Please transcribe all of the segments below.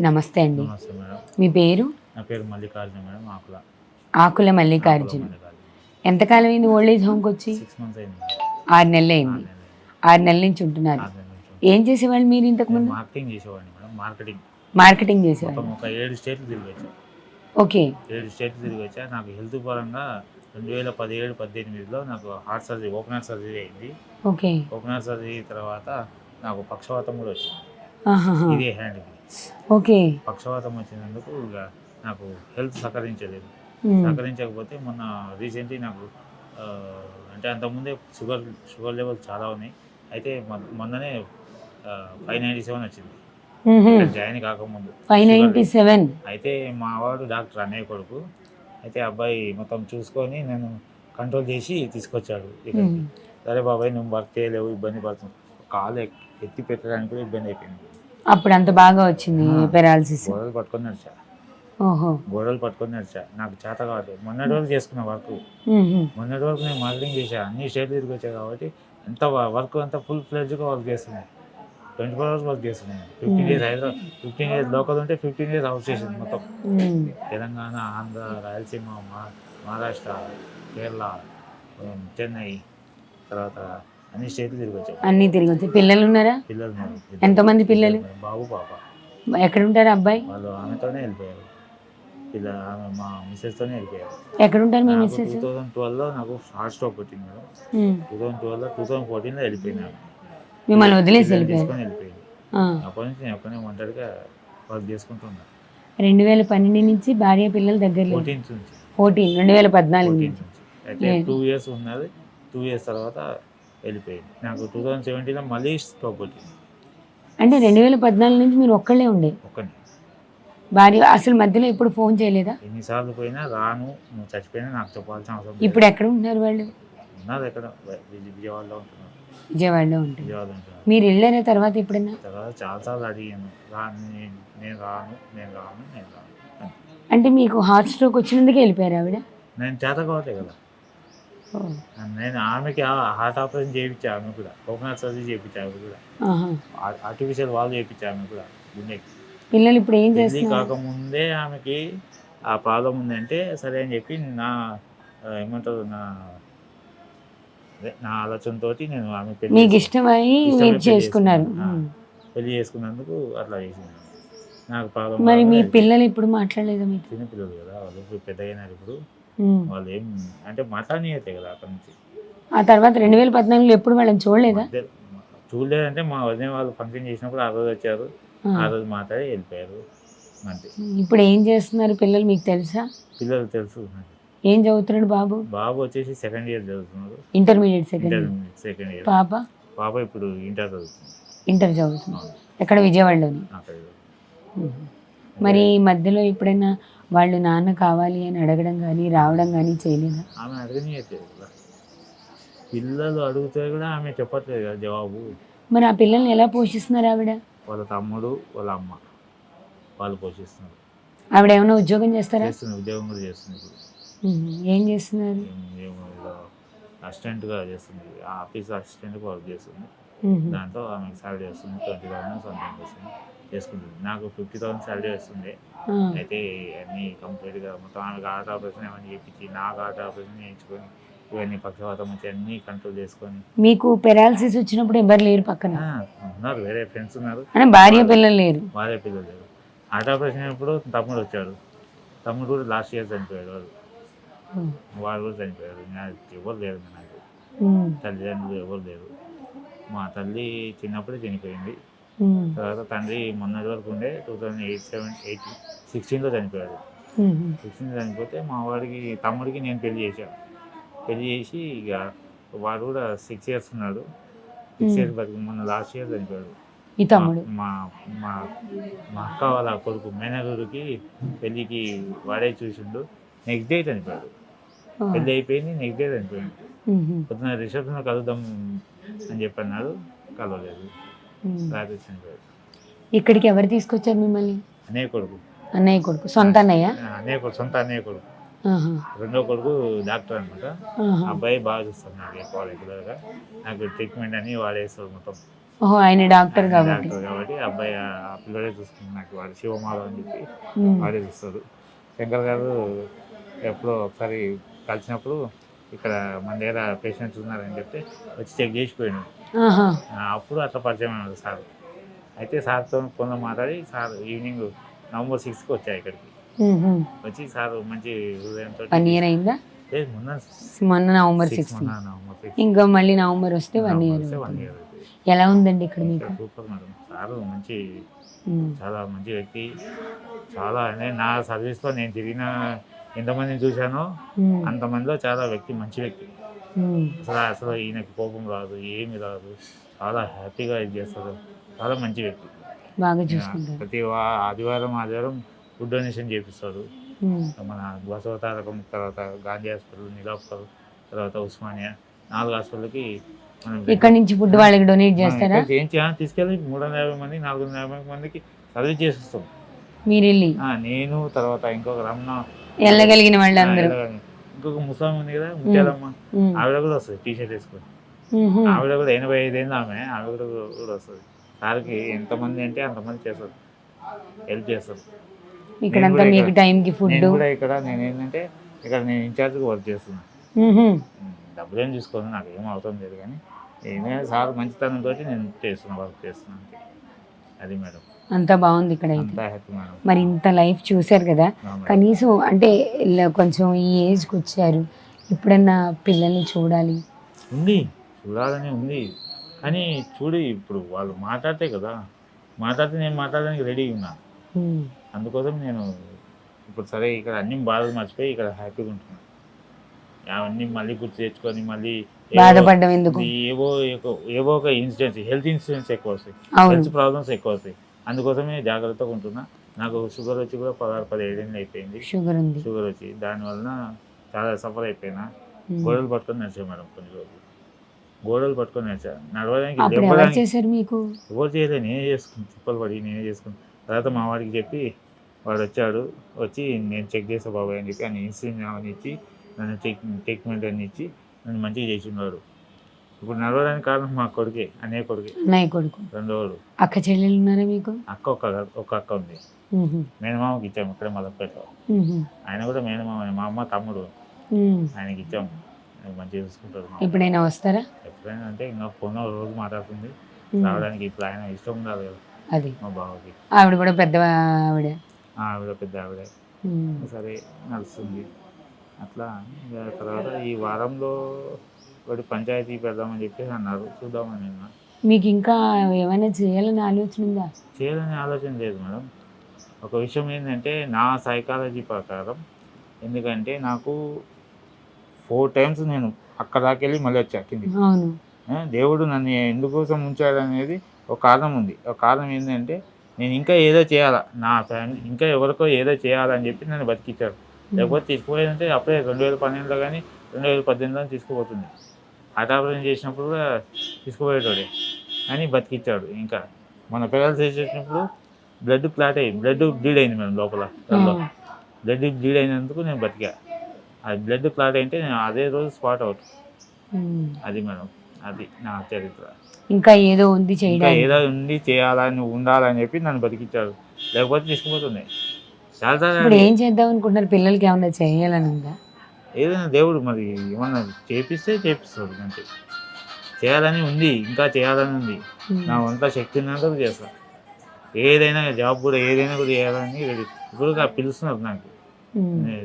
నమస్తే అండి. నమస్తే మేడం. మీ పేరు? నా పేరు మల్లికార్జున మేడం ఆకుల. ఆకుల మల్లికార్జున. ఎంతకాలం అయింది ఓల్డ్ ఏజ్ హోమ్కి వచ్చి? సిక్స్ మంత్స్ అయింది ఆరు నెలలు అయింది. ఆరు నెలల నుంచి ఉంటున్నారు. ఏం చేసేవాళ్ళు మీరు ఇంతకు ముందు? మార్కెటింగ్ చేసేవాడిని మేడం మార్కెటింగ్. మార్కెటింగ్ చేసేవాళ్ళు. ఒక ఏడు స్టేట్లు తిరిగి ఓకే. ఏడు స్టేట్లు తిరిగి వచ్చా. నాకు హెల్త్ పరంగా రెండు వేల పదిహేడు పద్దెనిమిదిలో నాకు heart surgery open heart surgery అయింది. ఓకే. ఓపెన్ హార్ట్ సర్జరీ తర్వాత నాకు పక్షవాతం కూడా వచ్చింది. ఇదే హ్యాండ్కి ఓకే. పక్షవాతం వచ్చినందుకు ఇక నాకు హెల్త్ సహకరించలేదు. సహకరించకపోతే మొన్న రీసెంట్లీ నాకు అంటే అంతకుముందే షుగర్ షుగర్ లెవెల్ చాలా ఉన్నాయి. అయితే మొన్ననే ఫైవ్ నైంటీ సెవెన్ వచ్చింది. జాయిన్ కాకముందు. Five ninety seven. అయితే మా వాడు డాక్టర్ అన్నయ్య కొడుకు. అయితే అబ్బాయి మొత్తం చూసుకొని నేను కంట్రోల్ చేసి తీసుకొచ్చాడు సరే బాబాయ్ నువ్వు వర్క్ చేయలేవు ఇబ్బంది పడుతుంది కాలు ఎత్తి పెట్టడానికి కూడా ఇబ్బంది అయిపోయింది. అప్పుడు అంత బాగా వచ్చింది. పెరాలసిస్. గోడలు పట్టుకొని నడిచా. ఓహో. గోడలు పట్టుకొని నడిచా. నాకు చేత కావట్లేదు మొన్నటి వరకు చేసుకున్న వర్క్. మొన్నటి వరకు నేను మార్కెటింగ్ చేశా. అన్ని స్టేట్లు తిరిగి కాబట్టి ఎంత వర్క్ అంతా ఫుల్ ఫ్లెడ్జ్గా వర్క్ చేస్తున్నాయి ట్వంటీ ఫోర్ అవర్స్ వర్క్ చేస్తున్నాయి fifteen days Hyderabad fifteen days local ఉంటే ఫిఫ్టీన్ డేస్ అవుట్ స్టేషన్ మొత్తం. తెలంగాణ ఆంధ్ర రాయలసీమ మహారాష్ట్ర కేరళ చెన్నై తర్వాత అన్ని స్టేట్లు తిరిగి వచ్చాయి. అన్నీ తిరిగి వచ్చి పిల్లలు ఉన్నారా? పిల్లలు ఉన్నారు. ఎంతమంది పిల్లలు? బాబు పాప. ఎక్కడ ఉంటారు అబ్బాయి? వాళ్ళు ఆమెతోనే వెళ్ళిపోయారు. పిల్ల ఆమె మా మిస్సెస్తోనే వెళ్ళిపోయారు. ఎక్కడ ఉంటారు మీ మిస్సెస్? టూ థౌసండ్ ట్వెల్వ్లో నాకు హార్ట్ స్ట్రోక్ వచ్చింది మేడం ఉమ్. టూ థౌసండ్ ట్వెల్వ్లో టూ థౌసండ్ ఫోర్టీన్లో వెళ్ళిపోయినాను మిమ్మల్ని వదిలేసి వెళ్ళిపోయారు. వెళ్ళిపోయింది. అప్పటి నుంచి నేను ఒక్కనే ఒంటరిగా వర్క్ రెండు వేల పన్నెండు నుంచి భార్య పిల్లల దగ్గర ఫోర్టీన్ రెండు వేల పద్నాలుగు నుంచి. టూ ఇయర్స్ ఉన్నది. టూ ఇయర్స్ తర్వాత వెళ్ళిపోయింది. నాకు టూ థౌసండ్ సెవెంటీన్లో మళ్ళీ స్ట్రోక్ వచ్చింది. అంటే రెండు వేల పద్నాలుగు నుంచి మీరు ఒక్కళ్ళే ఉండే? ఒక్కని. భార్య అసలు మధ్యలో ఎప్పుడు ఫోన్ చేయలేదా? ఎన్నిసార్లు పోయినా రాను నువ్వు చచ్చిపోయినా నాకు చెప్పాల్సిన అవసరం లేదు. ఇప్పుడు ఎక్కడ ఉంటున్నారు వాళ్ళు? ఉన్నది ఎక్కడ? విజ- విజయవాడలో ఉంటున్నాను విజయవాడలో ఉంటుంది విజయవాడ ఉంటున్నాను మీరు వెళ్ళారా తర్వాత ఎప్పుడైనా? తర్వాత చాలాసార్లు అడిగాను. రాను నేను నేను రాను నేను రాను నేను రాను. అని. అంటే మీకు హార్ట్ స్ట్రోక్ వచ్చినందుకే వెళ్ళిపోయారు ఆవిడ? నేను చేత కావట్లే కదా. నేను ఆమెకి హార్ట్ ఆపరేషన్ చేయించా ఆమె కూడా కోకోనట్ సర్జరీ చేయించా ఆమె కూడా. ఆర్టిఫిషియల్ వాళ్ళు చేయించా ఆమె కూడా గుండెకి పిల్లలు ఇప్పుడు ఏం చేస్తున్నారు కాకముందే ఆమెకి ఆ ప్రాబ్లం ఉందంటే సరే అని చెప్పి నా ఏమంటారు నా నా ఆలోచనతో నేను ఆమె పెళ్ళి మీకు. ఇష్టమై మీరు చేసుకున్నారు. పెళ్ళి చేసుకున్నందుకు అట్లా చేసింది నాకు ప్రాబ్లం మరి మీ. పిల్లలు ఇప్పుడు మాట్లాడలేదా చిన్న పిల్లలు కదా వాళ్ళు ఇప్పుడు పెద్ద అయినారు ఇప్పుడు. వాళ్ళు ఏం అంటే మాట్లాడినట్టే కదా అక్కడ నుంచి. ఆ తర్వాత రెండు వేల పద్నాలుగులో ఎప్పుడు వాళ్ళని చూడలేదా? చూడలేదంటే మా వదిన వాళ్ళు ఫంక్షన్ చేసినప్పుడు ఆ రోజు వచ్చారు. ఆ. రోజు మాట్లాడి వెళ్ళిపోయారు. అంతే. ఇప్పుడు ఏం చేస్తున్నారు పిల్లలు మీకు తెలుసా? పిల్లలు తెలుసు. ఏం చదువుతున్నాడు బాబు? బాబు వచ్చేసి సెకండ్ ఇయర్ చదువుతున్నారు ఇంటర్మీడియట్ సెకండ్ సెకండ్ ఇయర్. పాప? పాప ఇప్పుడు ఇంటర్ చదువుతుంది. ఇంటర్ చదువుతుంది. అవును. ఎక్కడ? విజయవాడలోని. మరి ఈ మధ్యలో ఎప్పుడైనా వాళ్ళు నాన్న కావాలి అని అడగడం కానీ రావడం కానీ చేయలేదా? ఆమె అడగనియట్లేదు కదా. పిల్లలు అడిగితే కూడా ఆమె చెప్పట్లేదు కదా జవాబు. మరి ఆ పిల్లల్ని ఎలా పోషిస్తున్నారు ఆవిడ? వాళ్ళ తమ్ముడు వాళ్ళ అమ్మ వాళ్ళు పోషిస్తున్నారు. ఆవిడ ఏమైనా ఉద్యోగం చేస్తారా? చేస్తుంది ఉద్యోగం కూడా చేస్తుంది ఇప్పుడు. ఉమ్. ఏం చేస్తున్నారు? అసిస్టెంట్గా చేస్తుంది. ఆఫీస్ అసిస్టెంట్గా వర్క్ చేస్తుంది. ఉమ్. దాంట్లో ఆమెకు శాలరీ వస్తుంది ట్వంటీ థౌసండ్ సొంతం వస్తుంది చేసుకుంటుంది. నాకు ఫిఫ్టీ థౌసండ్ శాలరీ వస్తుంది. అయితే అన్నీ కంప్లీట్గా మొత్తం ఆమెకు హార్ట్ ఆపరేషన్ ఏమని చేయించి నాకు హార్ట్ ఆపరేషన్ చేయించుకొని ఇవన్నీ పక్షవాతం వచ్చి అన్నీ కంట్రోల్ చేసుకొని. మీకు పెరాలసిస్ వచ్చినప్పుడు ఎవరు లేరు పక్కన? ఉన్నారు వేరే ఫ్రెండ్స్ ఉన్నారు. భార్య పిల్లలు లేరు. వాళ్ళే పిల్లలు లేరు. హార్ట్ ఆపరేషన్ అయినప్పుడు తమ్ముడు వచ్చాడు. తమ్ముడు కూడా లాస్ట్ ఇయర్ చనిపోయాడు వాడు. వాడు కూడా చనిపోయాడు. ఎవరు లేరు నాకు. తల్లిదండ్రులు ఎవరు లేరు. మా తల్లి చిన్నప్పుడే చనిపోయింది. తర్వాత తండ్రి మొన్నటి వరకు ఉండే two thousand eight seven eight సిక్స్టీన్లో చనిపోయాడు. సిక్స్టీన్లో చనిపోతే మా వాడికి తమ్ముడికి నేను పెళ్ళి చేశాను పెళ్ళి చేసి ఇక వాడు కూడా సిక్స్ ఇయర్స్ ఉన్నాడు. సిక్స్ ఇయర్స్ బతికి మొన్న లాస్ట్ ఇయర్ చనిపోయాడు. ఈ తమ్ముడు? మా మా మా అక్క వాళ్ళ కొడుకు మేనగూరుకి పెళ్ళికి వాడే చూసిండు. నెక్స్ట్ డే చనిపోయాడు. ఆ. పెళ్ళి అయిపోయింది నెక్స్ట్ డే చనిపోయాడు. ఉమ్. పొద్దున రిసెప్షన్ కలుద్దాం అని చెప్పి అన్నాడు కలవలేదు. రాత్రి చనిపోయాడు ఇక్కడికి ఎవరు తీసుకొచ్చారు మిమ్మల్ని? అన్నయ్య కొడుకు. అన్నయ్య కొడుకు. సొంత అన్నయ్య? అన్నయ్య కొడుకు సొంత అన్నయ్య కొడుకు. రెండో కొడుకు డాక్టర్ అనమాట. అబ్బాయి బాగా చూస్తాడు నాకు ఎక్కువ రెగ్యులర్గా. నాకు ట్రీట్మెంట్ అని వాడేస్తాడు మొత్తం. ఓహో ఆయన డాక్టర్ కాబట్టి. కాబట్టి అబ్బాయి ఆ పిల్లడే చూసుకుంది నాకు. వాడు శివమాధవ్ అని చెప్పి ఉమ్. వాడే చూస్తాడు. శంకర్ గారు ఎప్పుడో ఒకసారి కలిసినప్పుడు ఇక్కడ మన దగ్గర పేషెంట్స్ ఉన్నారని చెప్తే వచ్చి చెక్ ఆ, అప్పుడు అట్లా పరిచయం అయ్యాడు సార్. అయితే సార్తో కొంత మాట్లాడి సార్ ఈవినింగ్ నవంబర్ సిక్స్కి వచ్చాయి ఇక్కడికి. వచ్చి సార్ మంచి హృదయంతో వన్ ఇయర్ అయిందా? మొన్న నవంబర్ six. ఇంకా మళ్ళీ నవంబర్ వస్తే వన్ ఇయర్. ఎలా ఉందండి ఇక్కడ మీకు? సూపర్ మేడం సార్ మంచి. చాలా మంచి వ్యక్తి. చాలా అంటే నా సర్వీస్లో నేను తిరిగిన ఎంతమందిని చూశానో. అంతమందిలో చాలా వ్యక్తి మంచి వ్యక్తి. అసలు అసలు ఈయనకి కోపం రాదు ఏమి రాదు. చాలా హ్యాపీగా ఇది చేస్తారు చాలా మంచి వ్యక్తి. బాగా చూసుకుంటారు ప్రతి ఆదివారం ఆదివారం ఫుడ్ డొనేషన్ చేపిస్తాడు. మన బసవతారకం తర్వాత గాంధీ హాస్పిటల్ నిలాఫర్ తర్వాత ఉస్మానియా నాలుగు హాస్పిటల్కి ఇక్కడ నుంచి ఫుడ్ వాళ్ళకి డొనేట్ చేస్తారా? ఆ, తీసుకెళ్ళి మూడు వందల యాభై మంది నాలుగు వందల యాభై మందికి సర్వీస్ చేసిస్తాం మీరు వెళ్ళి నేను తర్వాత ఇంకొక రమణ వెళ్ళగలిగిన వాళ్ళందరూ. ఇంకొక ముస్లాం ఉంది కదా ముత్యాలమ్మ. ఆవిడ కూడా వస్తుంది టీ షర్ట్ వేసుకొని. ఆవిడ కూడా ఎనభై ఐదేళ్ళు ఆమె ఆవిడ కూడా వస్తుంది. సార్కి ఎంతమంది అంటే అంతమంది చేస్తారు హెల్ప్ చేస్తారు ఇక్కడంతా కూడా మీకు ఇక్కడ- టైంకి ఫుడ్ కూడా ఇక్కడ నేను ఏంటంటే ఇక్కడ నేను ఇన్ఛార్జ్గా వర్క్ చేస్తున్నాను డబ్బులు ఏం తీసుకోను నాకు ఏం అవసరం లేదు కానీ ఏమైనా సార్ మంచితనంతో నేను చేస్తున్నా వర్క్ చేస్తున్నాను అది మేడం. అంతా బాగుంది ఇక్కడ మరి ఇంత లైఫ్ చూశారు కదా. కనీసం అంటే ఇలా కొంచెం ఈ ఏజ్కి వచ్చారు. ఇప్పుడన్నా పిల్లల్ని చూడాలి? ఉంది. చూడాలని ఉంది. కానీ చూడు ఇప్పుడు వాళ్ళు మాట్లాడితే కదా. మాట్లాడితే నేను మాట్లాడడానికి రెడీ ఉన్నా. అందుకోసం నేను ఇప్పుడు సరే ఇక్కడ అన్ని బాధలు మర్చిపోయి ఇక్కడ హ్యాపీగా ఉంటున్నాను అవన్నీ మళ్ళీ గుర్తు తెచ్చుకొని మళ్ళీ ఏవో- బాధపడ్డం ఎందుకు? ఏవో ఏవో- ఒక ఇన్సిడెంట్స్ హెల్త్ ఇన్సిడెంట్స్ ఎక్కువ వస్తాయి. హెల్త్ ప్రాబ్లమ్స్ ఎక్కువ వస్తాయి. అందుకోసమే జాగ్రత్తగా ఉంటున్నా. నాకు షుగర్ వచ్చి కూడా పదహారు పదిహేడు ఏళ్ళు అయిపోయింది. షుగర్ ఉంది. షుగర్ వచ్చి దానివలన చాలా సఫర్ అయిపోయినా. గోడలు పట్టుకొని నడిచా మేడం కొన్ని రోజులు. గోడలు పట్టుకొని నడిచా నడవడానికి చేశారు మీకు? ఎవరు చేయలేదు నేనే చేసుకుని తిప్పలు పడి నేనే చేసుకుని తర్వాత మా వాడికి చెప్పి వాడు వచ్చాడు. వచ్చి నేను చెక్ చేసా బాబాయ్ అని చెప్పి ఆయన ఇన్సులిన్ అని ఇచ్చి నన్ను ట్రీట్మెంట్ అని ఇచ్చి నన్ను మంచిగా చేసి ఉన్నాడు ఇప్పుడు నడవడానికి కారణం మా కొడుకే అనే కొడుకే. అన్నయ్య కొడుకు. రెండోవాడు అక్క చెల్లెలు ఉన్నారా మీకు? అక్క ఒక ఒక అక్క ఉంది. మేనమామకి ఇచ్చాము ఇక్కడే మలపేటలో. ఆయన కూడా మేనమామ మా అమ్మ తమ్ముడు. ఆయనకి ఇచ్చాము. మంచిగా అమ్మ. ఎప్పుడైనా వస్తారా? ఎప్పుడైనా అంటే ఇంకా ఫోన్ రోజు మాట్లాడుతుంది. రావడానికి ఇప్పుడు ఆయన ఇష్టం ఉండాలి అది. మా బావకి. ఆవిడ కూడా పెద్ద ఆవిడ. ఆవిడ పెద్ద ఆవిడ. సరే నడుస్తుంది. అట్లా తర్వాత ఈ వారంలో ఒకటి పంచాయతీ పెడదామని చెప్పేసి అన్నారు. చూద్దామని నిన్న మీకు ఇంకా ఏమైనా చేయాలని ఆలోచన ఉందా చేయాలనే ఆలోచన లేదు మేడం. ఒక విషయం ఏంటంటే నా సైకాలజీ ప్రకారం ఎందుకంటే నాకు ఫోర్ టైమ్స్ నేను అక్కడ దాకా వెళ్ళి మళ్ళీ వచ్చా కింది అవును. దేవుడు నన్ను ఎందుకోసం ఉంచాడు అనేది ఒక కారణం ఉంది. ఒక కారణం ఏంటంటే నేను ఇంకా ఏదో చేయాలా? నా ఫ్యామిలీ ఇంకా ఎవరికో ఏదో చేయాలని చెప్పి నన్ను బతికించాడు లేకపోతే తీసుకుపోయేదంటే అప్పుడే రెండు వేల పన్నెండులో కానీ రెండు వేల పద్దెనిమిదిలో తీసుకుపోతుంది. ఆపరేషన్ చేసినప్పుడు కూడా తీసుకుపోయేటోడే. అని బతికిచ్చాడు. ఇంకా మన పిల్లలు చేసేటప్పుడు బ్లడ్ క్లాట్ అయ్యి బ్లడ్ బ్లీడ్ అయింది మేడం లోపల. బ్లడ్ బ్లీడ్ అయినందుకు నేను బతికా. అది బ్లడ్ క్లాట్ అయితే నేను అదే రోజు స్పాట్ అవుట్. అది మేడం అది నా చరిత్ర. ఇంకా ఏదో ఉంది చేయడానికి. ఏదో ఉండి చేయాలని ఉండాలని చెప్పి నన్ను బతికిచ్చాడు. లేకపోతే తీసుకుపోతుంది చాలా ఏం చేద్దాం అనుకుంటున్నారు? పిల్లలకి ఏమన్నా చేయాలని ఉందా ఏదైనా దేవుడు మరి ఏమన్నా చేపిస్తే చేపిస్తాడు అంతే. చేయాలని ఉంది ఇంకా చేయాలని ఉంది. నా వంట శక్తి ఉన్నంత చేస్తా. ఏదైనా జాబ్ కూడా ఏదైనా కూడా చేయాలని ఇప్పుడు నాకు పిలుస్తున్నారు నాకు.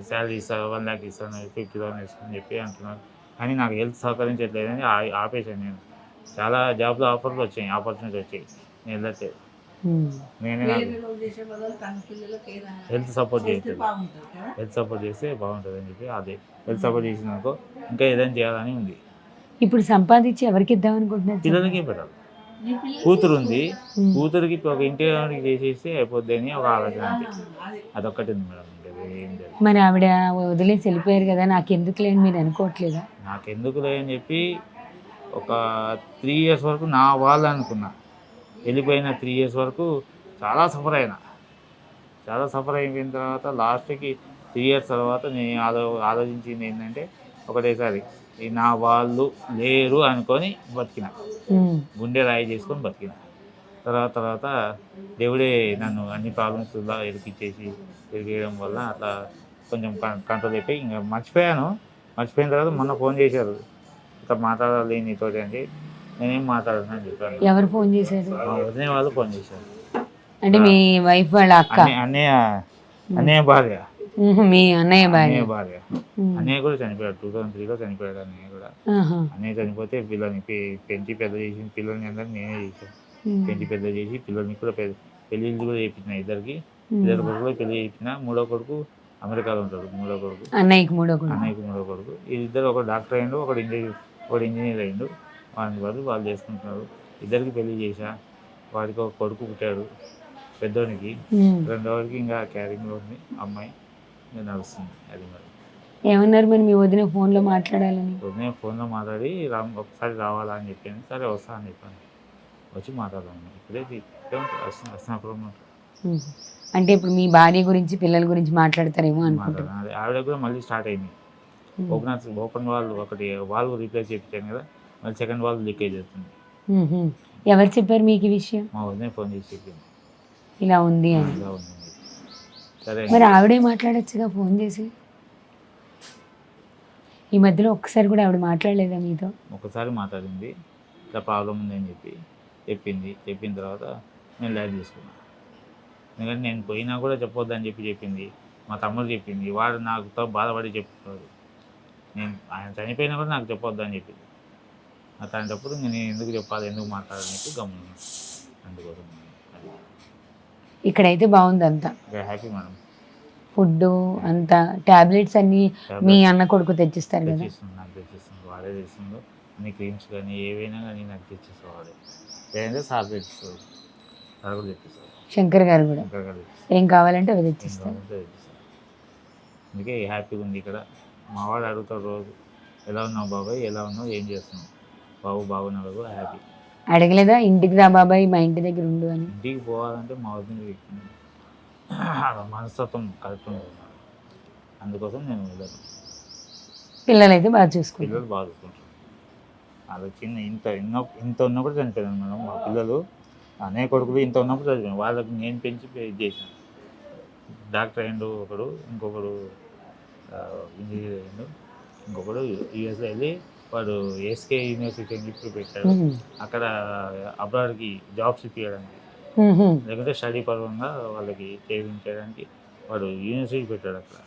శాలరీ ఇస్తాను వన్ ల్యాక్ ఇస్తాను ఫిఫ్టీ థౌసండ్ ఇస్తాను చెప్పి అంటున్నారు. కానీ నాకు హెల్త్ సహకరించట్లేదని ఆపేశాను నేను. చాలా జాబ్లో ఆఫర్లు వచ్చాయి ఆపర్చునిటీ వచ్చాయి. నేను వెళ్ళట్లేదు. నేనే హెల్త్ సపోర్ట్ చేయట్లేదు హెల్త్ సపోర్ట్ చేస్తే బాగుంటుంది అని చెప్పి అదే. హెల్త్ సపోర్ట్ చేసినాకో ఇంకా ఏదైనా చేయాలని ఉంది. ఇప్పుడు సంపాదించి ఎవరికి ఇద్దాం అనుకుంటున్నారు పిల్లలకి పెట్టాలి. కూతురు ఉంది. కూతురికి ఒక ఇంటి చేసేస్తే అయిపోద్ది అని ఒక ఆలోచన అదొక్కటి ఉంది మేడం. మరి ఆవిడ వదిలేసి వెళ్ళిపోయారు కదా నాకు ఎందుకు లేని మీరు అనుకోవట్లేదా? నాకెందుకులే అని చెప్పి ఒక త్రీ ఇయర్స్ వరకు నా వాళ్ళు అనుకున్నా. వెళ్ళిపోయిన త్రీ ఇయర్స్ వరకు చాలా సఫర్ అయినా. చాలా సఫర్ అయిపోయిన తర్వాత లాస్ట్కి త్రీ ఇయర్స్ తర్వాత నేను ఆలో ఆలోచించింది ఏంటంటే ఒకటేసారి నా వాళ్ళు లేరు అనుకొని బతికిన. గుండె రాయి చేసుకొని బతికిన. తర్వాత తర్వాత దేవుడే నన్ను అన్ని ప్రాబ్లమ్స్ ఇరికిచ్చేసి ఇరికేయడం వల్ల అట్లా కొంచెం కంట్రోల్ అయిపోయి ఇంకా మర్చిపోయాను. మర్చిపోయిన తర్వాత మొన్న ఫోన్ చేశారు. ఇట్లా మాట్లాడాలి నీతోటి అంటే నేనేం మాట్లాడను అని చెప్పాను. ఎవరు ఫోన్ చేశారు? మా వదిన వాళ్ళు ఫోన్ చేశారు. అంటే మీ వైఫ్ వాళ్ళ అక్క? అన్నయ్య అన్నయ్య అన్నయ్య భార్య. ఉహు, మీ అన్నయ్య భార్య. అన్నయ్య భార్య అన్నయ్య కూడా చనిపోయాడు. టూ థౌసండ్ త్రీలో చనిపోయాడు అన్నయ్య కూడా. ఆహా, అన్నయ్య చనిపోతే పిల్లల్ని పె- పెంచి పెద్ద చేసి పిల్లల్ని అందరినీ నేనే చేశాను. ఉమ్, పెంచి పెద్ద చేసి పిల్లల్ని కూడా పెద్ద పెళ్ళిళ్ళు కూడా చేయించిన ఇద్దరికి. ఇద్దరు కొడుకులు పెళ్ళి చేయించిన. మూడో కొడుకు అమెరికాలో ఉంటాడు. మూడో కొడుకు. అన్నయ్యకి మూడో కొడుకు. అన్నయ్యకి మూడో కొడుకు. వీళ్ళిద్దరు ఒక డాక్టర్ అయిండు ఒకడు ఇంజనీర్ ఒకడు ఇంజనీర్ అయిండు వాని బదులు వాళ్ళు చేసుకుంటున్నారు. ఇద్దరికి పెళ్ళి చేశా. వాడికి ఒక కొడుకు పుట్టాడు. పెద్దోనికి. ఉమ్. రెండోడికి ఇంకా క్యారింగ్లో ఉంది. అమ్మాయి. ఇంకా నడుస్తుంది. అది మరి. ఏమన్నారు మరి మీ వదిన ఫోన్లో మాట్లాడాలని? నేను ఫోన్లో మాట్లాడి రామ్ ఒకసారి రావాలా అని చెప్పాను. సరే వస్తా అని చెప్పాను. వచ్చి మాట్లాడదాం ఇప్పుడే వస్తున్నప్పుడు. అంటే ఇప్పుడు మీ భార్య గురించి పిల్లల గురించి మాట్లాడతారేమో అనుకుంటున్నాను ఆవిడ కూడా మళ్ళీ స్టార్ట్ అయింది. ఓపెనర్స్ ఓపెన్ వాల్ ఒకటి వాల్వ్ రీప్లేస్ చేయించాను కదా. మళ్ళీ సెకండ్ వాల్ లీకేజ్ అవుతుంది. ఎవరు చెప్పారు మీకు ఈ విషయం? మా వదిన ఫోన్ చేసి చెప్పింది. ఇలా ఉంది అని. ఇలా ఉంది సరే మరి ఆవిడే మాట్లాడొచ్చుగా ఫోన్ చేసి? ఈ మధ్యలో ఒక్కసారి కూడా ఆవిడ మాట్లాడలేదా మీతో? ఒకసారి మాట్లాడింది. ఇట్లా ప్రాబ్లం ఉందని చెప్పి చెప్పింది. చెప్పిన తర్వాత నేను లైట్ తీసుకున్నాను ఎందుకంటే నేను పోయినా కూడా చెప్పొద్దని చెప్పి చెప్పింది. మా తమ్ముడు చెప్పింది. వాడు నాకుతో బాధపడి చెప్తున్నాడు. నేను ఆయన చనిపోయినా కూడా నాకు చెప్పొద్దని చెప్పింది. అట్లాంటప్పుడు నేను ఎందుకు చెప్పాలి ఎందుకు మాట్లాడడానికి గమనించాను అందుకోసం అది. ఇక్కడైతే బాగుంది అంతా హ్యాపీ మేడం. ఫుడ్ అంతా టాబ్లెట్స్ అన్ని మీ అన్న కొడుకు తెచ్చిస్తారు కదా. నాకు తెచ్చిస్తుంది వాడే తెచ్చిస్తుందో అన్ని క్రీమ్స్ కానీ ఏవైనా కానీ నాకు తెచ్చిస్తాడు వాడే. లేదంటే సార్ తెచ్చిస్తాడు సార్ కూడా తెచ్చిస్తాడు. శంకర్ గారు కూడా. కూడా తెచ్చిస్తాడు. ఏం కావాలంటే అవి తెచ్చిస్తాడు. అందుకే హ్యాపీగా ఉంది ఇక్కడ. మా వాడు అడుగుతాడు రోజు ఎలా ఉన్నావు బాబాయ్ ఎలా ఉన్నావు ఏం చేస్తున్నావు? బాబు బాగున్నాడు హ్యాపీ అడగలేదా? ఇంటికి రా బాబాయ్ మా ఇంటి దగ్గర ఉండు అని. ఇంటికి పోవాలంటే మా వద్ద మనస్తత్వం కరెక్ట్ ఉండదు అందుకోసం నేను వెళ్ళను. పిల్లలు అయితే బాగా చూసుకుంటారు. పిల్లలు బాగా చూసుకుంటారు. వాళ్ళ చిన్న ఇంత ఎన్నో ఇంత ఉన్నప్పుడు చనిపోయాను మేడం మా పిల్లలు. అనే కొడుకులు ఇంత ఉన్నప్పుడు చనిపోయాను వాళ్ళకి నేను పెంచి చేశాను. డాక్టర్ అయ్యిండు ఒకడు ఇంకొకడు ఇంజనీర్ అయ్యిండు. ఇంకొకడు యూఎస్లో వెళ్ళి వాడు ఎస్కే యూనివర్సిటీ అని చెప్పి పెట్టాడు. అక్కడ అబ్రాడ్కి జాబ్స్ ఇప్పించడానికి. లేకుంటే స్టడీ పరంగా వాళ్ళకి చేయించడానికి వాడు యూనివర్సిటీ పెట్టాడు అక్కడ.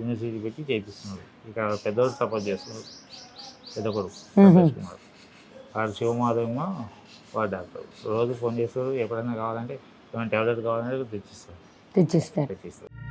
యూనివర్సిటీ పెట్టి చేపిస్తున్నాడు. ఇక్కడ పెద్దవాడు సపోర్ట్ చేస్తున్నాడు. పెద్ద కొడుకు వాడు శివమాధవమ్మ వాడు డాక్టర్. రోజు ఫోన్ చేస్తారు ఎప్పుడైనా కావాలంటే ఏమైనా టాబ్లెట్ కావాలంటే తెచ్చిస్తాడు. తెచ్చిస్తారు. తెచ్చిస్తాడు.